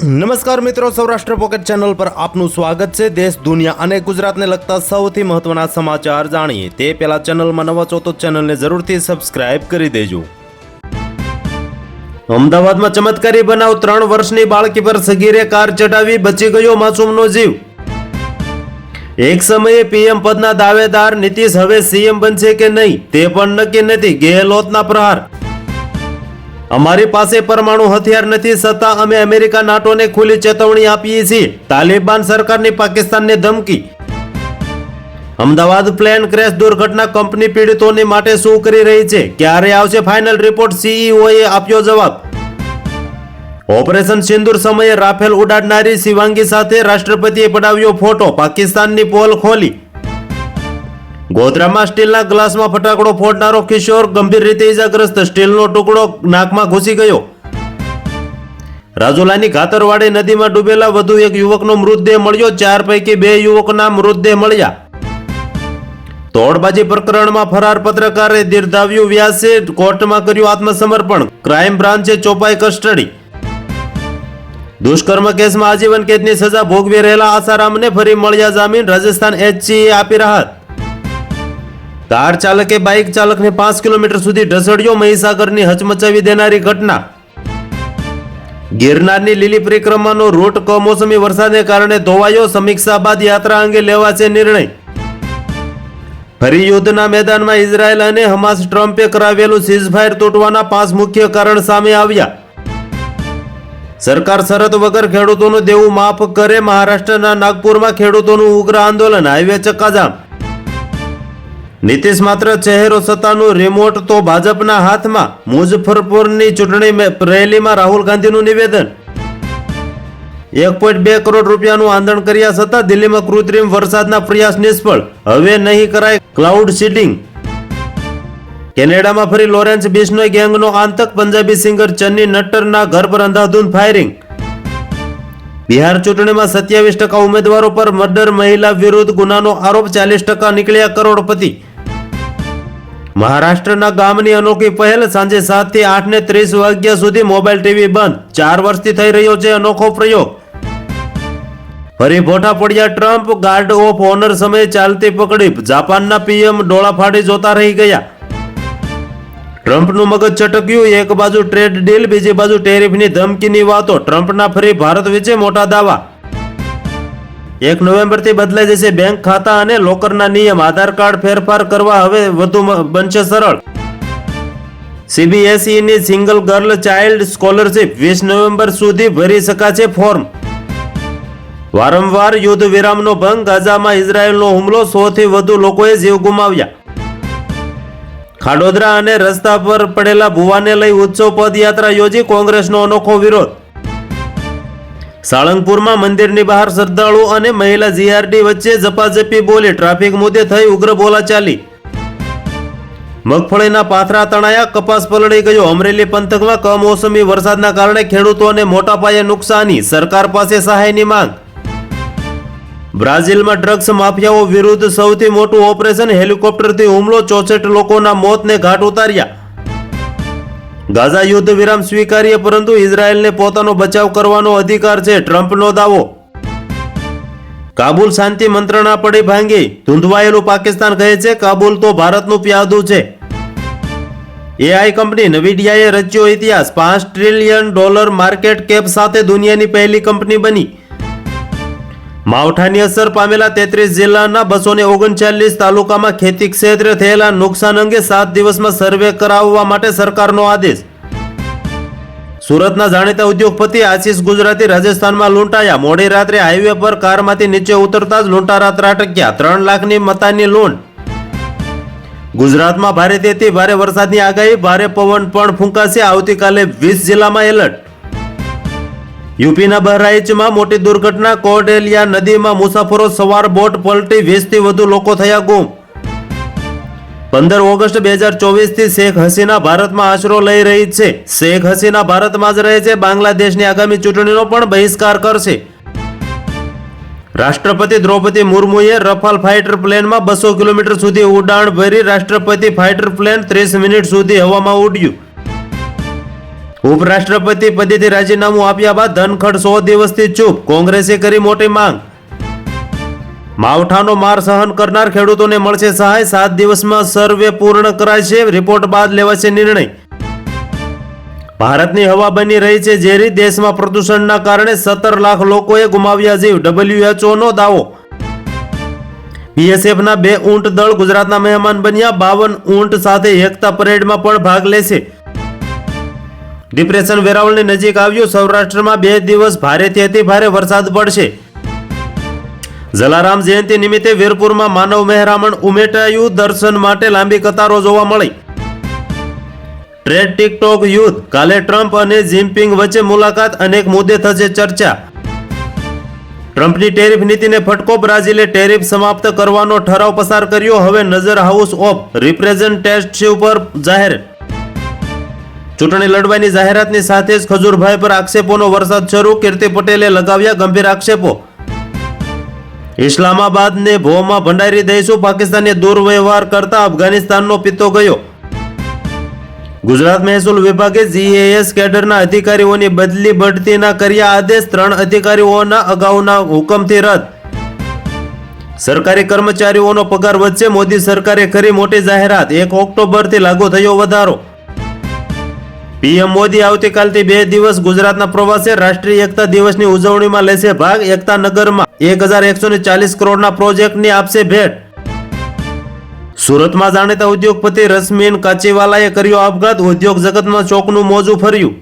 નમસ્કાર મિત્રો, Saurashtra pocket channel પર આપનું સ્વાગત છે. દેશ, દુનિયા અને ગુજરાતને લગતા સૌથી મહત્વના સમાચાર જાણીએ. તે પહેલા ચેનલમાં નવા છો તો ચેનલને જરૂરથી સબસ્ક્રાઇબ કરી દેજો. અમદાવાદમાં ચમત્કારી બનાવ. ત્રણ વર્ષની બાળકી પર સગીરે કાર ચડાવી બચી ગયો માસૂમનો જીવ. એક સમયે પીએમ પદના દાવેદાર નીતિશ હવે સીએમ બનશે કે નહીં, તે પણ નક્કી નથી. ગેહલોતના પ્રહાર અમારી પાસે પરમાણુ હથિયાર નથી છતાં અમે અમેરિકા નાટોને ખુલ્લી ચેતવણી આપીએ છીએ. તાલિબાન સરકારની પાકિસ્તાનને ધમકી. અમદાવાદ પ્લેન ક્રેશ દુર્ઘટના કંપની પીડિતોની માટે શું કરી રહી છે? ક્યારે આવશે ફાઇનલ રિપોર્ટ? સીઈઓએ આપ્યો જવાબ. ઓપરેશન સિંદૂર સમયે રાફેલ ઉડાડનારી શિવાંગી સાથે રાષ્ટ્રપતિએ પડાવ્યો ફોટો. પાકિસ્તાનની પોલ ખોલી. ગોધરામાં સ્ટીલના ગ્લાસમાં ફટાકડો ફોડનારો કિશોર ગંભીર રીતે ઇજાગ્રસ્ત સ્ટીલનો ટુકડો નાકમાં ઘૂસી ગયો. રાજુલાની ઘાતરવાડી નદીમાં ડૂબેલા વધુ એક યુવકનો મૃતદેહ મળ્યો. ચાર પૈકી બે યુવકના મૃતદેહ મળ્યા. તોડબાજી પ્રકરણમાં ફરાર પત્રકારે દીર્ધાવ્યું વ્યાસે કોર્ટમાં કર્યું આત્મસમર્પણ. Crime બ્રાન્ચે ચોપાઈ custody. દુષ્કર્મ કેસમાં આજીવન કેદની સજા ભોગવી રહેલા આસારામને ફરી મળ્યા જામીન. રાજસ્થાન એચસીએ આપી રાહત. કાર ચાલકે બાઇક ચાલકને પાંચ કિલોમીટર સુધી ઢસડ્યો, મહીસાગરની હચમચાવી દેનારી ઘટના. ગિરનારની લીલી પરિક્રમાનો રૂટ કમોસમી વરસાદને કારણે ધોવાયો, સમીક્ષા બાદ યાત્રા અંગે લેવાશે નિર્ણય. ફરી યુદ્ધના મેદાનમાં ઇઝરાયલ અને હમાસ ટ્રમ્પે કરાવેલું સીઝફાયર તૂટવાના પાંચ મુખ્ય કારણ સામે આવ્યા. સરકાર શરત વગર ખેડૂતોનું દેવું માફ કરે, મહારાષ્ટ્રના નાગપુરમાં ખેડૂતોનું ઉગ્ર આંદોલન, હાઈવે ચક્કાજામ. નીતિશ માત્ર ચહેરો સત્તાનું રિમોટ તો ભાજપના હાથમાં. મુઝફ્ફરપુરની ચૂંટણી રેલીમાં રાહુલ ગાંધીનું નિવેદન. એક પોઈન્ટ બે કરોડ રૂપિયાનું આંદોલન કર્યા છતાં દિલ્હીમાં કૃત્રિમ વરસાદના પ્રયાસ નિષ્ફળ. હવે નહીં કરાય ક્લાઉડ સીડિંગ કેનેડામાં ફરી લોરેન્સ બિશ્નોય ગેંગનો આતંક પંજાબી સિંગર ચન્ની નટ્ટરના ઘર પર અંધાધૂંધ ફાયરિંગ બિહાર ચૂંટણીમાં સત્યાવીસ ટકા ઉમેદવારો પર મર્ડર, મહિલા વિરુદ્ધ ગુનાનો આરોપ ચાલીસ ટકા નીકળ્યા કરોડપતિ. મહારાષ્ટ્રના ગામની અનોખી પહેલ સાંજે સાતથી આઠ ને ત્રીસ વાગ્યા સુધી મોબાઈલ ટીવી બંધ. ચાર વર્ષથી થઈ રહ્યો છે અનોખો પ્રયોગ. ફરી ભોટા પડ્યા ટ્રમ્પ, ગાર્ડ ઓફ ઓનર સમયે ચાલતી પકડી જાપાનના પીએમ ડોળા ફાડી જોતા રહી ગયા. ટ્રમ્પનું મગજ ચટક્યું, એક બાજુ ટ્રેડ ડીલ, બીજી બાજુ ટેરિફની ધમકીની વાતો. ટ્રમ્પના ફરી ભારત વિશે મોટા દાવા. એક નવેમ્બરથી બદલાઈ જશે બેંક ખાતા અને લોકરના નિયમ. આધાર કાર્ડ ફેરફાર કરવા હવે વધુ બનશે સરળ. સીબીએસઈની સિંગલ ગર્લ ચાઇલ્ડ સ્કોલરશિપ વીસ નવેમ્બર સુધી ભરી શકાશે ફોર્મ. વારંવાર યુદ્ધ વિરામનો ભંગ ગાઝામાં ઇઝરાયેલનો હુમલો સોથી વધુ લોકોએ જીવ ગુમાવ્યા. ખાડોદરા અને રસ્તા પર પડેલા ભુવાને લઈ ઉત્સવ પદયાત્રા યોજી કોંગ્રેસનો અનોખો વિરોધ. સાળંગપુરમાં મંદિરની બહાર શ્રદ્ધાળુ અને મહિલા જીઆરડી વચ્ચે ઝપાઝપી બોલી ટ્રાફિક મુદ્દે થઈ ઉગ્ર બોલાચાલી મગફળીના પાથરા તણાયા, કપાસ પલળી ગયો. અમરેલી પંથકમાં કમોસમી વરસાદના કારણે ખેડૂતોને મોટા પાયે નુકસાની. સરકાર પાસે સહાયની માંગ. બ્રાઝિલમાં ડ્રગ્સ માફિયાઓ વિરુદ્ધ સૌથી મોટું ઓપરેશન હેલિકોપ્ટરથી હુમલો. ચોસઠ લોકોના મોતને ઘાટ ઉતાર્યા. ગાઝા યુદ્ધ વિરામ સ્વીકારીએ, પરંતુ ઇઝરાયેલને પોતાનો બચાવ કરવાનો અધિકાર છે. ટ્રમ્પનો દાવો. કાબુલ શાંતિ મંત્રણા પડી ભાંગી. ધૂંધવાયેલું પાકિસ્તાન કહે છે, કાબુલ તો ભારતનું પ્યાદું છે. એઆઈ કંપની નવીડિયાએ રચ્યો ઇતિહાસ. પાંચ ટ્રિલિયન ડોલર માર્કેટ કેપ સાથે દુનિયાની પહેલી કંપની બની. માવઠાની અસર પામેલા તેત્રીસ જિલ્લાના બસો ને ઓગણચાલીસ તાલુકામાં ખેતી ક્ષેત્રે થયેલા નુકસાન અંગે સાત દિવસમાં સર્વે કરાવવા માટે સરકારનો આદેશ. સુરતના જાણીતા ઉદ્યોગપતિ આશીષ ગુજરાતી રાજસ્થાનમાં લૂંટાયા. મોડી રાત્રે હાઈવે પર કારમાંથી નીચે ઉતરતા જ લૂંટારા ત્રાટક્યા. ત્રણ લાખની મતાની લૂંટ. ગુજરાતમાં ભારે તેથી ભારે વરસાદની આગાહી, ભારે પવન પણ ફૂંકાશે. આવતીકાલે વીસ જિલ્લામાં એલર્ટ. યુપીના બહરાઇચમાં મોટી દુર્ઘટના કોડેલિયા નદીમાં મુસાફરો સવાર બોટ પલટી વીસથી વધુ લોકો થયા ગુમ. પંદર ઓગસ્ટ બે હજાર ચોવીસથી શેખ હસીના ભારતમાં આશરો લઈ રહી છે. શેખ હસીના ભારતમાં જ રહે છે. બાંગ્લાદેશની આગામી ચૂંટણીનો પણ બહિષ્કાર કરશે. રાષ્ટ્રપતિ દ્રૌપદી મુર્મુએ રફાલ ફાઇટર પ્લેનમાં બસો કિલોમીટર સુધી ઉડાણ ભરી રાષ્ટ્રપતિ ફાઇટર પ્લેન ત્રીસ મિનિટ સુધી હવામાં ઉડ્યું. ઉપરાષ્ટ્રપતિ પદેથી રાજીનામું આપ્યા બાદ ધનખડ સો દિવસથી ચૂપ. કોંગ્રેસે કરી મોટી માંગ. માવઠાનો માર સહન કરનાર ખેડૂતોને મળશે સહાય. સાત દિવસમાં સર્વે પૂર્ણ કરાશે રિપોર્ટ બાદ લેવાશે નિર્ણય. ભારતની હવા બની રહી છે ઝેરી. દેશમાં પ્રદૂષણના કારણે સત્તર લાખ લોકોએ ગુમાવ્યા જીવ. ડબલ્યુએચઓનો દાવો. બીએસએફના બે ઊંટ દળ ગુજરાતના મહેમાન બન્યા. બાવન ઊંટ સાથે એકતા પરેડમાં પણ ભાગ લેશે. ડિપ્રેશન વેરાવળની નજીક આવ્યું. સૌરાષ્ટ્રમાં બે દિવસ ભારેથી અતિ ભારે વરસાદ પડશે. જલારામ જયંતિ નિમિત્તે વીરપુરમાં માનવ મહેરામણ ઉમેટાયું દર્શન માટે લાંબી કતારો જોવા મળી. ટ્રેડ ટિકટોક યુદ્ધ. કાલે ટ્રમ્પ અને જિનપિંગ વચ્ચે મુલાકાત. અનેક મુદ્દે થશે ચર્ચા. ટ્રમ્પની ટેરિફ નીતિને ફટકો બ્રાઝિલે ટેરિફ સમાપ્ત કરવાનો ઠરાવ પસાર કર્યો. હવે નજર હાઉસ ઓફ રિપ્રેઝન્ટેટિવ પર જાહેર. ચૂંટણી લડવાની જાહેરાતની સાથે જ ખજૂરભાઈ પર આક્ષેપોનો વરસાદ શરૂ. કીર્તિ પટેલે લગાવ્યા ગંભીર આક્ષેપો. ઇસ્લામાબાદને ભોમાં ભંડારી દઈશું. પાકિસ્તાને દુર્વ્યવહાર કરતા અફઘાનિસ્તાનનો પિત્તો ગયો. ગુજરાત મહેસૂલ વિભાગે જીએએસ કેડરના અધિકારીઓની બદલી બઢતીના કર્યા આદેશ. ત્રણ અધિકારીઓના અગાઉના હુકમથી રદ. સરકારી કર્મચારીઓનો પગાર વચ્ચે મોદી સરકારે કરી મોટી જાહેરાત. એક ઓક્ટોબરથી લાગુ થયો વધારો. પીએમ મોદી આવતીકાલથી બે દિવસ ગુજરાતના પ્રવાસે રાષ્ટ્રીય એકતા દિવસની ઉજવણીમાં લેશે ભાગ. એકતા નગરમાં એક હજાર એકસો ચાલીસ કરોડના પ્રોજેક્ટની આપશે ભેટ. સુરતમાં જાણીતા ઉદ્યોગપતિ રશ્મિન કાચીવાલાએ કર્યો આપઘાત. ઉદ્યોગ જગતમાં ચોકનું મોજું ફર્યું.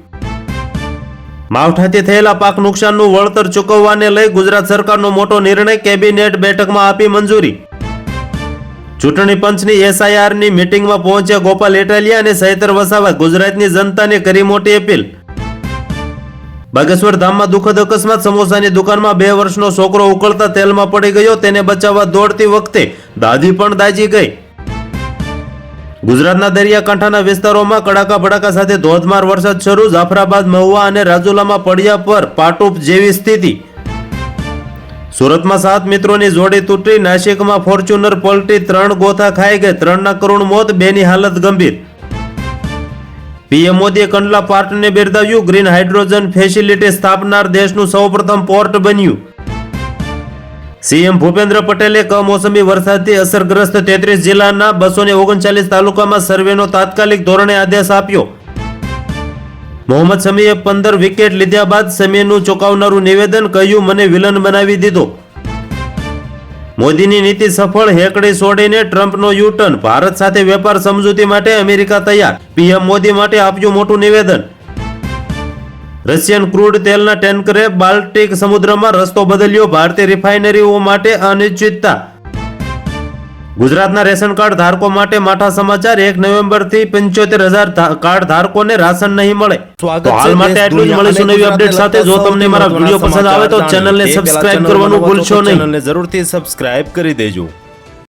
માવઠાથી થયેલા પાક નુકસાનનું વળતર ચૂકવવાને લઈ ગુજરાત સરકારનો મોટો નિર્ણય. કેબિનેટ બેઠકમાં આપી મંજૂરી. ચૂંટણી પંચની એસઆઈઆરની મિટિંગમાં પહોંચ્યા ગોપાલ એટાલિયા અને સૈતર વસાવા ગુજરાતની જનતાને કરી મોટી અપીલ. બાગેશ્વર ધામમાં દુઃખદ અકસ્માત, સમોસાની દુકાનમાં બે વર્ષનો છોકરો ઉકળતા તેલમાં પડી ગયો, તેને બચાવવા દોડતી વખતે દાદી પણ દાજી ગઈ. ગુજરાતના દરિયાકાંઠાના વિસ્તારોમાં કડાકા ભડાકા સાથે ધોધમાર વરસાદ શરૂ, જાફરાબાદ, મહુવા અને રાજુલામાં પડ્યા પર પાટુપ જેવી સ્થિતિ. સુરતમાં સાત મિત્રોની જોડી તૂટી નાસિકમાં ફોર્ચ્યુનર પલટી ત્રણ ગોથા ખાઈ ગઈ. ત્રણના કરુણ મોત, બેની હાલત ગંભીર. પીએમ મોદીએ કંડલા પાર્ટને બિરદાવ્યું. ગ્રીન હાઇડ્રોજન ફેસિલિટી સ્થાપનાર દેશનું સૌપ્રથમ પોર્ટ બન્યું. સીએમ ભૂપેન્દ્ર પટેલે કમોસમી વરસાદથી અસરગ્રસ્ત તેત્રીસ જિલ્લાના બસો ઓગણચાલીસ તાલુકામાં સર્વેનો તાત્કાલિક ધોરણે આદેશ આપ્યો. મોહમ્મદ શમીએ પંદર વિકેટ લીધા બાદ શમીનું ચોંકાવનારું નિવેદન કહ્યું, મને વિલન બનાવી દીધો. મોદીની નીતિ સફળ, હેકડી છોડીને ટ્રમ્પનો યુટર્ન. ભારત સાથે વેપાર સમજૂતી માટે અમેરિકા તૈયાર. પીએમ મોદી માટે આપ્યું મોટું નિવેદન. રશિયન ક્રૂડ તેલના ટેન્કરે બાલ્ટિક સમુદ્રમાં રસ્તો બદલ્યો. ભારતીય રિફાઇનરીઓ માટે અનિશ્ચિતતા. ગુજરાતના રેશન કાર્ડ ધારકો માટે માઠા સમાચાર એક નવેમ્બરથી પંચોતેર હજાર કાર્ડ ધારકોને રાશન નહીં મળે. તો હાલ માટે આટલું જ મળીશું નવી અપડેટ સાથે. જો તમને મારા વીડિયો પસંદ આવે તો ચેનલને સબસ્ક્રાઇબ કરવાનું ભૂલશો નહીં. જરૂરથી સબસ્ક્રાઇબ કરી દેજો.